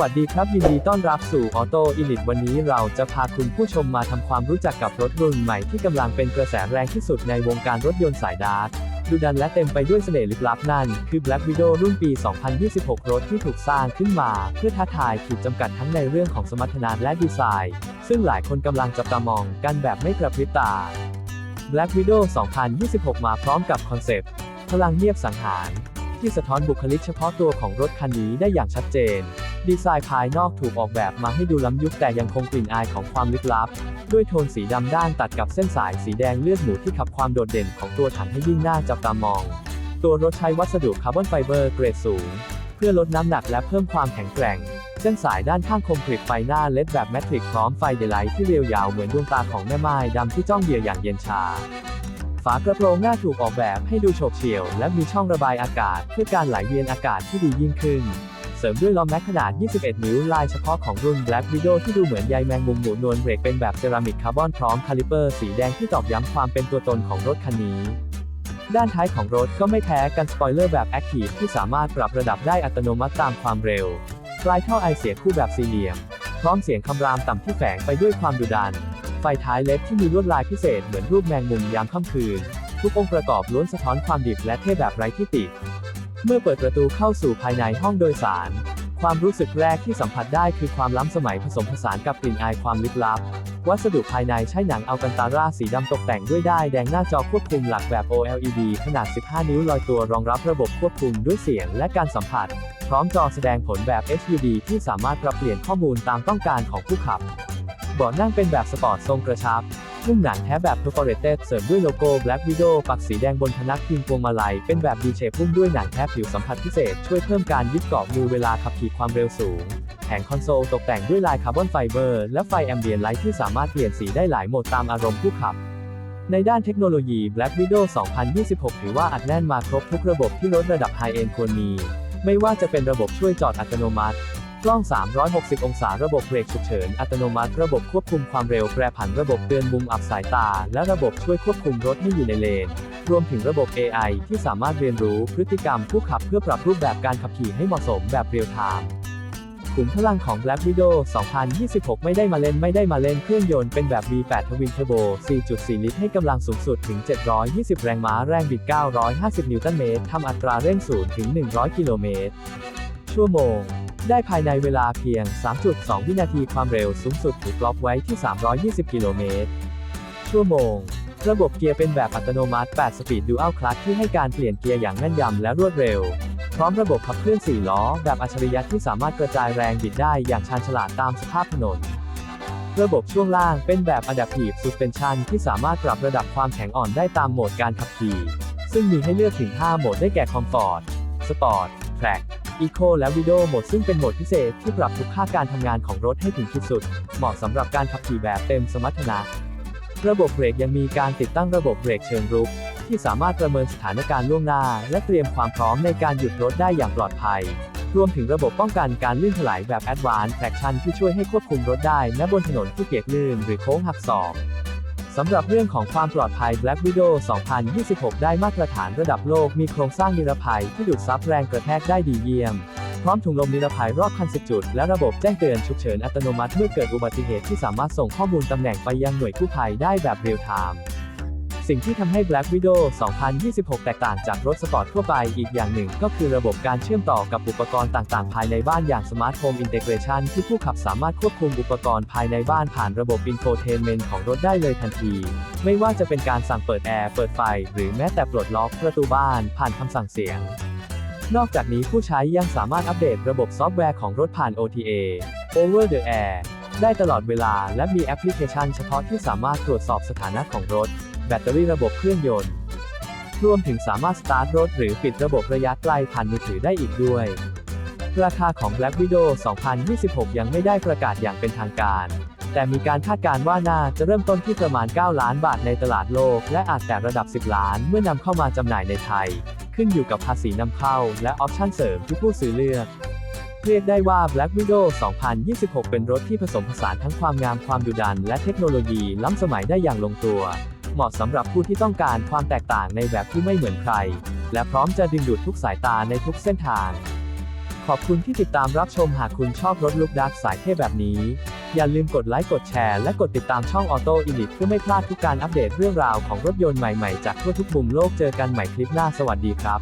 วัสดีครับยินดีต้อนรับสู่ออโต้อิลิทวันนี้เราจะพาคุณผู้ชมมาทำความรู้จักกับรถรุ่นใหม่ที่กำลังเป็นกระแสแรงที่สุดในวงการรถยนต์สายดาร์กดูดันและเต็มไปด้วยเสน่ห์ลึกลับนั่น คือ Black Widow รุ่นปี 2026 รถที่ถูกสร้างขึ้นมา เพื่อท้าทายขีดจำกัดทั้งในเรื่องของสมรรถนะและดีไซน์ ซึ่งหลายคนกำลังจับตามองกันแบบไม่กระพริบตา Black Widow 2026 มาพร้อมกับคอนเซปต์พลังเงียบสังหาร ที่สะท้อนบุคลิกเฉพาะตัวของรถคันนี้ได้อย่างชัดเจน ดีไซน์ภายนอกถูกออกแบบมาให้ดูล้ำยุคแต่ยังคงกลิ่นอายของความลึกลับ ด้วยโทนสีดำด้านตัดกับเส้นสายสีแดงเลือดหมูที่ขับความโดดเด่นของตัวถังให้ยิ่งน่าจับตามอง ตัวรถใช้วัสดุคาร์บอนไฟเบอร์เกรดสูง เพื่อลดน้ำหนักและเพิ่มความแข็งแกร่ง เส้นสายด้านข้างคมกริบไฟหน้าเลดแบบแมทริกพร้อมไฟเดลไลท์ที่เรียวยาวเหมือนดวงตาของแม่ไม้ดำที่จ้องเบียร์อย่างเย็นชาฝากระโปรงหน้าถูกออกแบบให้ดูโฉบเฉี่ยว และมีช่องระบายอากาศ เพื่อการไหลเวียนอากาศที่ดียิ่งขึ้น เสริมด้วยล้อแม็กขนาด 21 นิ้วลายเฉพาะของรุ่น Black Widow ที่ดูเหมือนใยแมงมุมหมุนนวลเบรกเป็นแบบเซรามิกคาร์บอนพร้อมคาลิเปอร์สีแดงที่ตอกย้ำความเป็นตัวตนของรถคันนี้ด้านท้ายของรถก็ไม่แพ้กันสปอยเลอร์แบบ Active ที่สามารถปรับระดับได้อัตโนมัติตามความเร็ว ปลายท่อไอเสียคู่แบบสี่เหลี่ยม พร้อมเสียงคำรามต่ำที่แฝงไปด้วยความดุดัน ไฟท้ายเล็บที่มีลวดลายพิเศษเหมือนรูปแมงมุมยามค่ำคืน ทุกองค์ประกอบล้วนสะท้อนความดิบและเท่แบบไร้ที่ติ เมื่อเปิดประตูเข้าสู่ภายในห้องโดยสาร ความรู้สึกแรกที่สัมผัสได้คือความล้ำสมัยผสมผสานกับกลิ่นอายความลึกลับ วัสดุภายในใช้หนังอัลกันตาร่าสีดำตกแต่งด้วยด้ายแดงหน้าจอควบคุมหลักแบบ OLED ขนาด 15 นิ้วลอยตัวรองรับระบบควบคุมด้วยเสียงและการสัมผัส พร้อมจอแสดงผลแบบ HUD ที่สามารถปรับเปลี่ยนข้อมูลตามต้องการของผู้ขับเบาะนั่งเป็นแบบสปอร์ตทรงกระชับ หุ้มหนังแท้แบบ perforated เสริมด้วยโลโก้ Black Widow ปักสีแดงบนพนักพิงพวงมาลัย เป็นแบบ D-shape หุ้มด้วยหนังแท้ผิวสัมผัสพิเศษ ช่วยเพิ่มการยึดเกาะมือเวลาขับขี่ความเร็วสูง แผงคอนโซลตกแต่งด้วยลายคาร์บอนไฟเบอร์และไฟแอมเบียนไลท์ที่สามารถเปลี่ยนสีได้หลายโหมดตามอารมณ์ผู้ขับ ในด้านเทคโนโลยี Black Widow 2026 ถือว่าอัดแน่นมาครบทุกระบบที่รถระดับไฮเอ็นควรมี ไม่ว่าจะเป็นระบบช่วยจอดอัตโนมัติ ล้อง 360 องศา ระบบเบรกฉุกเฉิน อัตโนมัติ ระบบควบคุมความเร็ว แปรผัน ระบบเตือนมุมอับสายตา และระบบช่วยควบคุมรถให้อยู่ในเลน รวมถึงระบบ AI ที่สามารถเรียนรู้พฤติกรรมผู้ขับเพื่อปรับรูปแบบการขับขี่ให้เหมาะสมแบบเรียลไทม์ขุมพลังของ Black Widow 2026 ไม่ได้มาเล่นไม่ได้มาเล่นเครื่องยนต์เป็นแบบ V8 ทวินเทอร์โบ4.4 ลิตรให้กำลังสูงสุดถึง 720 แรงม้า แรงบิด 950 นิวตันเมตร ทำอัตราเร่ง0ถึง 100 กิโลเมตร ชั่วโมง ได้ภายในเวลาเพียง 3.2 วินาทีความเร็วสูงสุดถูกล็อกไว้ที่ 320 กิโลเมตรชั่วโมง ระบบเกียร์เป็นแบบอัตโนมัติ 8 สปีดดูอัลคลัตที่ให้การเปลี่ยนเกียร์อย่างแม่นยำและรวดเร็ว พร้อมระบบขับเคลื่อน 4 ล้อ แบบอัจฉริยะที่สามารถกระจายแรงบิดได้อย่างชาญฉลาดตามสภาพถนน ระบบช่วงล่างเป็นแบบ Adaptive Suspension ที่สามารถปรับระดับความแข็งอ่อนได้ตามโหมดการขับขี่ ซึ่งมีให้เลือกถึง 5 โหมดได้แก่ Comfort Sport Track Eco และ Video โหมดซึ่งเป็นโหมดพิเศษที่ปรับทุกค่าการทำงานของรถให้ถึงที่สุด เหมาะสำหรับการขับขี่แบบเต็มสมรรถนะ ระบบเบรกยังมีการติดตั้งระบบเบรกเชิงรุก ที่สามารถประเมินสถานการณ์ล่วงหน้า และเตรียมความพร้อมในการหยุดรถได้อย่างปลอดภัย รวมถึงระบบป้องกันการลื่นถลายแบบ Advanced Traction ที่ช่วยให้ควบคุมรถได้แม้บนถนนที่เปียกลื่นหรือโค้งหักศอก สำหรับเรื่องของความปลอดภัย Black Widow 2026 ได้มาตรฐานระดับโลก มีโครงสร้างนิรภัยที่ดูดซับแรงกระแทกได้ดีเยี่ยม พร้อมถุงลมนิรภัยรอบคัน 10 จุด และระบบแจ้งเตือนฉุกเฉินอัตโนมัติเมื่อเกิดอุบัติเหตุที่สามารถส่งข้อมูลตำแหน่งไปยังหน่วยกู้ภัยได้แบบเรียลไทม์ สิ่งที่ทำให้ Black Widow 2026 แตกต่างจากรถสปอร์ตทั่วไปอีกอย่างหนึ่ง ก็คือระบบการเชื่อมต่อกับอุปกรณ์ต่างๆ ภายในบ้านอย่าง Smart Home Integration ที่ผู้ขับสามารถควบคุมอุปกรณ์ภายในบ้านผ่านระบบ Infotainment ของรถได้เลยทันที ไม่ว่าจะเป็นการสั่งเปิดแอร์ เปิดไฟ หรือแม้แต่ปลดล็อกประตูบ้าน ผ่านคำสั่งเสียง นอกจากนี้ผู้ใช้ยังสามารถอัปเดตระบบซอฟต์แวร์ของรถผ่าน OTA Over the Air ได้ตลอดเวลาและมีแอปพลิเคชันเฉพาะที่สามารถตรวจสอบสถานะของรถ แบตเตอรี่ระบบเครื่องยนต์ รวมถึงสามารถสตาร์ทรถหรือปิดระบบระยะไกลผ่านมือถือได้อีกด้วย ราคาของ Black Widow 2026 ยังไม่ได้ประกาศอย่างเป็นทางการ แต่มีการคาดการณ์ว่าน่าจะเริ่มต้นที่ประมาณ 9 ล้านบาทในตลาดโลก และอาจแต่ระดับ 10 ล้านเมื่อนำเข้ามาจำหน่ายในไทย ขึ้นอยู่กับภาษีนำเข้า และออปชั่นเสริมที่ผู้ซื้อเลือกเรียกได้ว่า Black Widow 2026 เป็นรถที่ผสมผสานทั้งความงามความดุดัน และเทคโนโลยีล้ำสมัยได้อย่างลงตัว เหมาะสำหรับผู้ที่ต้องการความแตกต่างในแบบที่ไม่เหมือนใคร และพร้อมจะดึงดูดทุกสายตาในทุกเส้นทาง ขอบคุณที่ติดตามรับชมหากคุณชอบรถลุกดักสายเท่แบบนี้ อย่าลืมกดไลค์กดแชร์และกดติดตามช่องออโต้อิลิทเพื่อไม่พลาดทุกการอัปเดตเรื่องราวของรถยนต์ใหม่ๆ จากทั่วทุกมุมโลกเจอกันใหม่คลิปหน้าสวัสดีครับ